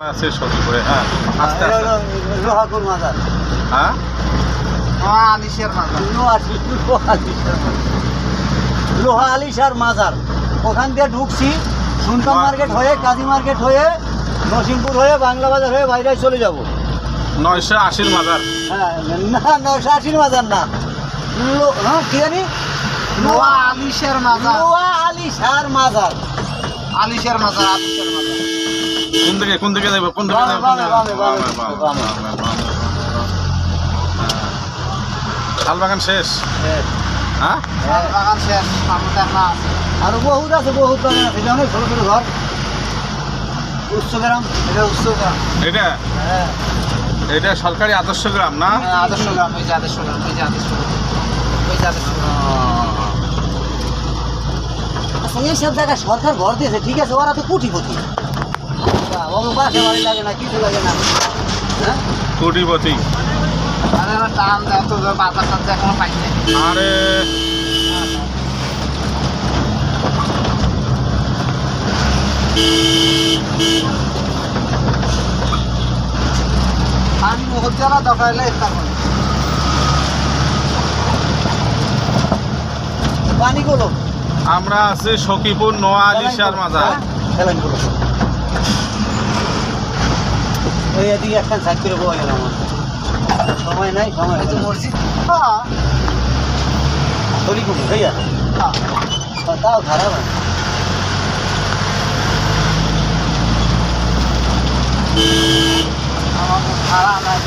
আছে সখীপুরে হ্যাঁ আস্তে আস্তে। লোহাকুর মাজার? হ্যাঁ? লোহা আলিশের মাজার। লোহা লোহা লোহা আলিশার মাজার। ওখান দিয়ে ঢুকছি বাহ। মার্কেট হয়ে কাজী মার্কেট হয়ে নসিমপুর হয়ে বাংলা বাজার হয়ে বাইরে চলে যাব। নয়শো আশির মাজার। হ্যাঁ না নশো আশির মাজার না। হ্যাঁ কি জানি? নোয়া আলিশের মাজার। লোহা আলিশার মাজার। আলিশের মাজার আলিশের মাজার। দিকে কোন দিকে যাবে কোন দিকে। শালবাগান শেষ? হ্যাঁ? বাগান শেষ সামনে আর বহুত আছে বহুত বাগান আছে এটা অনেক ছোট ছোট ঘর। উচ্চগ্রাম এটা উৎসগ্রাম এটা? হ্যাঁ। এটা সরকারি আদর্শ গ্রাম না? আদর্শ গ্রাম ওই যে আদর্শ গ্রাম ওই যে আদর্শ গ্রাম। ওই যে আদর্শ গ্রাম। আচ্ছা এইসব জায়গায় সরকার ঘর দিয়েছে ঠিক আছে ওরা তো কোটিপতি। কোটিপতি। আরে। আমি জেলা দরকার হলে ইফতার করি পানি গুলো আমরা আছি সখীপুর নোয়া আলিশার মাজারগুলো ওই এদিকে একটা সাইড করে বয়ে গেলাম সময় নাই সময় নাই। মসজিদ হ্যাঁ। এই আর হ্যাঁ তাও খারাপ আমার ভাড়া নাই।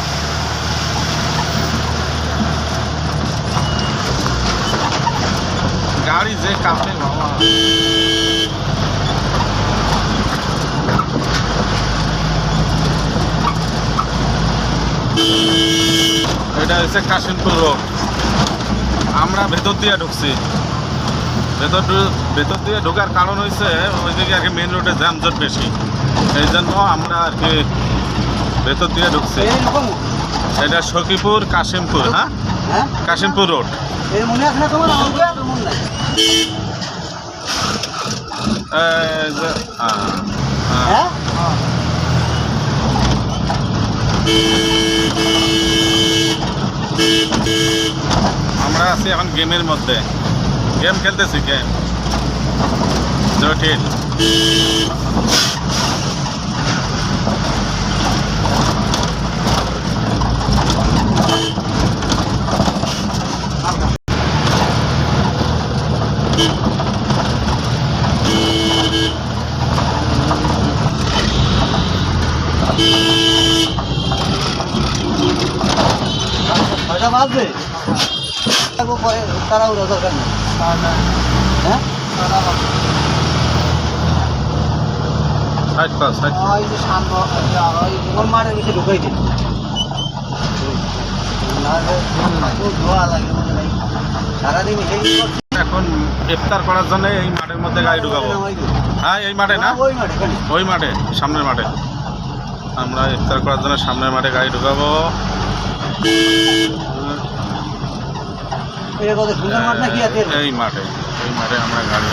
গাড়ি যে কাপে বাবা এটা হচ্ছে কাশিমপুর রোড। আমরা ভেতর দিয়ে ঢুকছি। ভেতর ভেতর দিয়ে ঢোকার কারণ হয়েছে ওইদিকে আর কি মেন রোডে যানজট বেশি। এই জন্য আমরা আর কি ভেতর দিয়ে ঢুকছি। এটা সখীপুর কাশিমপুর হ্যাঁ? হ্যাঁ? কাশিমপুর রোড। এই মনে আছে না তোমার আমার তো মনে নাই এই যে, আহ, আহ, হ্যাঁ আমরা আছি এখন গেমের মধ্যে। গেম খেলতেছি গেম। জটিল। বাজবে থাকব পরে তারাও দরকার নেই। হ্যাঁ? সাইড পাস সাইড ওই যে শান্ত ওই ওর মাঠের ভিতরে ঢুকাই দিন নাহলে খুব ধোয়া লাগে নাই। সারাদিন এখন ইফতার করার জন্য এই মাঠের মধ্যে গাড়ি ঢুকাবো। হ্যাঁ এই মাঠে না? ওই মাঠে ওই মাঠে সামনের মাঠে। আমরা ইফতার করার জন্য সামনের মাঠে গাড়ি ঢুকাবো। এই মাঠে এই মাঠে আমরা গাড়ি